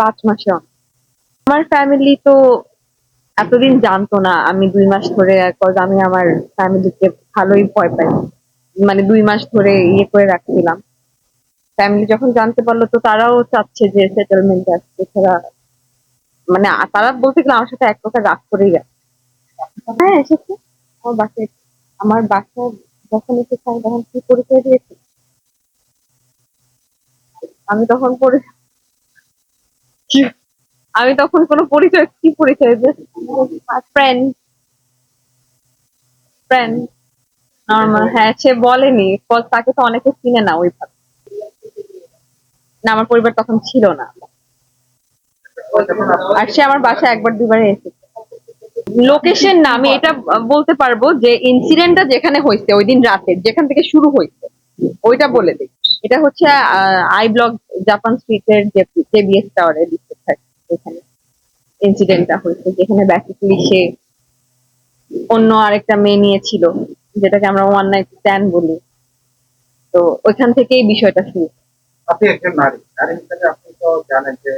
পাঁচ মাসে আমার ফ্যামিলি তো এতদিন জানতো না, আমি দুই মাস ধরে আমি আমার ফ্যামিলিকে ভালোই ভয় পাই। মানে দুই মাস ধরে ইয়ে করে রাখছিলাম। ফ্যামিলি যখন জানতে পারল, তো তারাও চাচ্ছে যে সেটেলমেন্ট আসছে এছাড়া মানে তারা বলতে গেলে আমার সাথে এক প্রকার রাগ করেই গেছে। হ্যাঁ এসেছে। আমার বাসায় আমার বাসায় যখন এসেছে, আমি তখন কি পরিচয় দিয়েছি? আমি তখন পরি আমি তখন কোনো পরিচয়, কি পরিচয়? ফ্রেন্ড ফ্রেন্ড নর্মাল হ্যাঁ সে বলেনি। তাকে তো অনেকে চিনে না ওইভাবে। না, আমার পরিবার তখন ছিল না। আর সে আমার বাসায় একবার দুবার এসেছে। লোকেশন না, আমি এটা বলতে পারব যে ইনসিডেন্টটা যেখানে হয়েছে ওই দিন রাতে, যেখান থেকে শুরু হয়েছে, ওইটা বলে দিই। এটা হচ্ছে আই ব্লক জাপান স্ট্রিটের জেবিএস টাওয়ারে থাকে এখানে ইনসিডেন্টটা হয়েছে, যেখানে বেসিক্যালি সে অন্য আরেকটা মেয়ে নিয়েছিল, যেটাকে আমরা ওয়ান নাইট স্ট্যান্ড বলি। তো ওইখান থেকেই বিষয়টা শুরু। আপনি একজন নারী নারী হিসেবে আপনি তো জানেন যে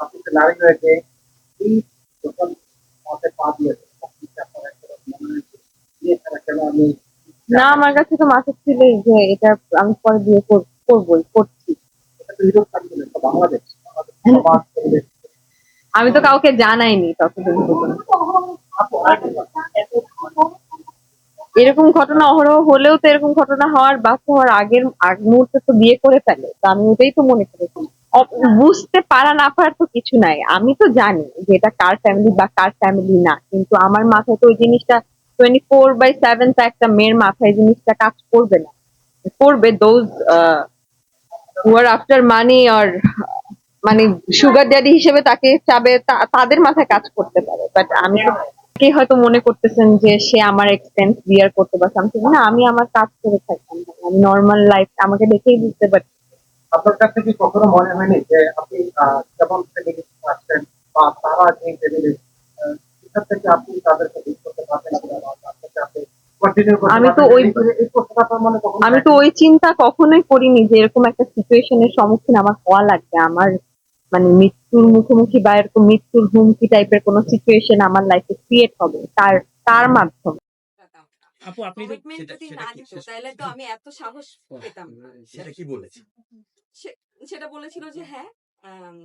আপনি নারী হয়েছে আমি না, আমার কাছে তো মাথা ছিলই যে এটা আমি পরে বিয়ে কর- করবোই, করছি। আমি তো কাউকে জানাইনি ততদিন এরকম ঘটনা অহরহ হলেও তো এরকম ঘটনা হওয়ার বাচ্চা হওয়ার আগের, আগ মুহূর্তে তো বিয়ে করে ফেলে। তো আমি ওটাই তো মনে করেছি বুঝতে পারা না পারার তো কিছু নাই। আমি তো জানি যে এটা কার ফ্যামিলি বা কার ফ্যামিলি না। কিন্তু আমার মাথায় তো ওই জিনিসটা টোয়েন্টি ফোর বাই একটা মেয়ের মাথায় জিনিসটা কাজ করবে না। করবে দোজ আফটার মানি মানে সুগার ড্যাডি হিসেবে তাকে চাবে তাদের মাথায় কাজ করতে পারে। বাট আমি কে হয়তো মনে করতেছেন যে সে আমার এক্সপেন্স বিয়ার করতে বা সামথিং না, আমি আমার কাজ করে থাকতাম। আমি নর্মাল লাইফ আমাকে দেখেই বুঝতে পারছি আপনার কাছে কি কখনো মনে হয়নি যে আপনি কেমন ফ্যামিলি আসছেন বা তারা যে ফ্যামিলি সেখান থেকে আপনি তাদেরকে করতে পারবেন কিনা বা তার থেকে আপনি continue করতে আমি তো ওই- মনে আমি তো ওই চিন্তা কখনোই করিনি যে এরকম একটা সিচুয়েশনের সম্মুখীন আমার হওয়া লাগবে। আমার মানে মৃত্যুর মুখোমুখি বা এরকম মৃত্যুর হুমকি টাইপের কোনো সিচুয়েশন আমার লাইফে ক্রিয়েট হবে। তার তার মাধ্যমে। আপু আপনি সেটা- যদি না কি দিত তাহলে তো আমি এত সাহস পেতাম সেটা কি বলেছে? সেটা বলেছিল যে হ্যাঁ আম,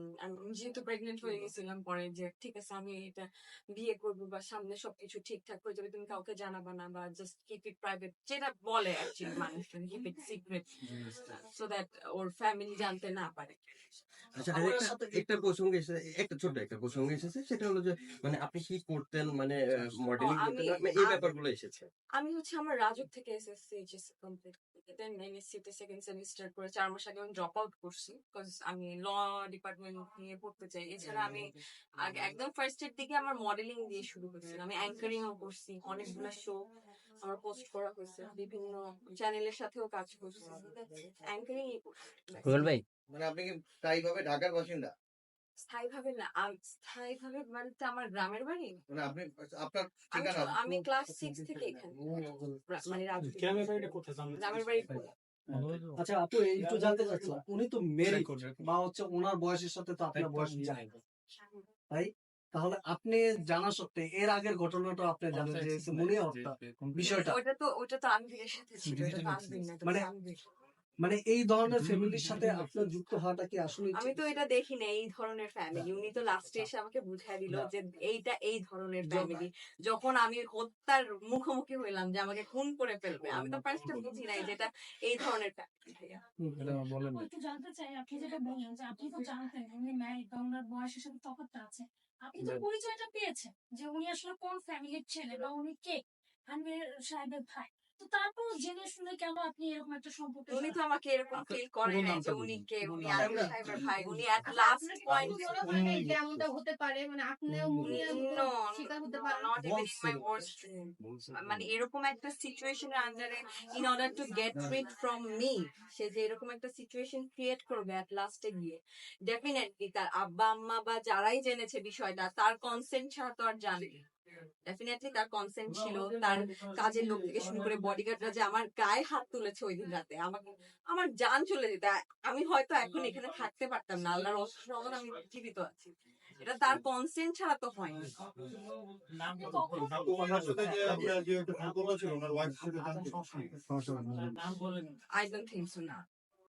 যেহেতু প্রেগনেন্ট হয়ে গেছিলাম পরে যে ঠিক আছে আমি এটা বিয়ে করব বা সামনে সবকিছু ঠিকঠাক হয়ে যাবে তুমি কাউকে জানাবা না বা জাস্ট কিপ ইট প্রাইভেট যেটা বলে actually keep it secret so that or family জানতে না পারে। আচ্ছা একটা প্রসঙ্গ এসেছে একটা ছোট একটা প্রসঙ্গ এসেছে সেটা হলো যে মানে আপনি কি করতেন মানে মডেলিং করতেন? আমি- এই ব্যাপারগুলো এসেছে। আমি হচ্ছে আমার রাজক থেকে S S C complete then N S C তে সেকেন্ড সেমিস্টার করে চার মাস আগে আমি ড্রপ আউট করছি বিকজ আমি ল ডিপার্টমেন্ট নিয়ে পড়তে চাই। এছাড়া আমি আগে একদম ফার্স্ট এর দিকে আমার মডেলিং দিয়ে শুরু করেছিল আমি অ্যাঙ্কারিং ও করছি অনেকগুলো শো আমার পোস্ট করা হয়েছে বিভিন্ন চ্যানেলের সাথেও কাজ করছি। অ্যাঙ্কারিং ভাই। মানে আপনি কি স্থায়ীভাবে ঢাকার বাসিন্দা? স্থায়ী ভাবে না স্থায়ী ভাবে মানে আমার গ্রামের বাড়ি? মানে আপনি আপনার ঠিকানা আমি ক্লাস সিক্স থেকে এখানে। রা- মানে গ্রামের বাড়ি কোথায়? আচ্ছা আপু একটু জানতে চাচ্ছিলাম। উনি তো মেরি বা হচ্ছে ওনার বয়সের সাথে তো আপনার বয়স যায় তাই? তাহলে আপনি জানা সত্ত্বে এর আগের ঘটনাটা আপনি জানেন যে মনে হত্যা বিষয়টা। ওটা তো ওটা তো আনবিরের সাথে ছিল মানে। মানে এই ধরনের ফ্যামিলির সাথে আপনার যুক্ত হওয়াটা কি আসলে আমি তো এটা দেখি না এই ধরনের ফ্যামিলি উনি তো লাস্টে এসে আমাকে বুঝাই দিল যে এইটা এই ধরনের ফ্যামিলি যখন আমি হত্যার মুখোমুখি হইলাম যে আমাকে খুন করে ফেলবে আমি তো ফার্স্টে বুঝি নাই যে এটা এই ধরনের ফ্যামিলি ভাইয়া। বলেন একটু জানতে চাই আপনি যেটা বললেন যে আপনি তো জানতেন উনি ম্যারিড বা ওনার বয়সের সাথে তফাৎটা আছে। আপনি তো পরিচয়টা পেয়েছেন যে উনি আসলে কোন ফ্যামিলির ছেলে বা উনি কে? আনবির সাহেবের ভাই। তো তারপর জেনে শুনে কেন আপনি এরকম একটা সম্পর্কে উনি তো আমাকে এরকম ফিল করে পুরো নাই যে উনি কে উনি। সাহেবের ভাই উনি এট লাস্ট পয়েন্ট এমনটা হতে পারে মানে আপনিও No, শিকার হতে পারেন? not even in my বলছে। মানে এরকম একটা সিচুয়েশনের আন্ডারে in order to get rid from me সে যে এরকম একটা সিচুয়েশন ক্রিয়েট করবে অ্যাট লাস্টে গিয়ে ডেফিনেটলি তার আব্বা আম্মা বা যারাই জেনেছে বিষয়টা তার কনসেন্ট ছাড়া তো আর জানে ডেফিনেটলি তার কনসেন্ট ছিল তার কাজের লোক থেকে শুরু করে বডিগার্ডরা যে আমার গায়ে হাত তুলেছে ওই দিন রাতে। আমাকে আমার জান চলে যেত। আমি হয়তো এখন এখানে থাকতে পারতাম না। আল্লাহর অসমান আমি জীবিত আছি। এটা তার কনসেন্ট ছাড়া তো হয়নি আই ডোন্ট থিঙ্ক সো না।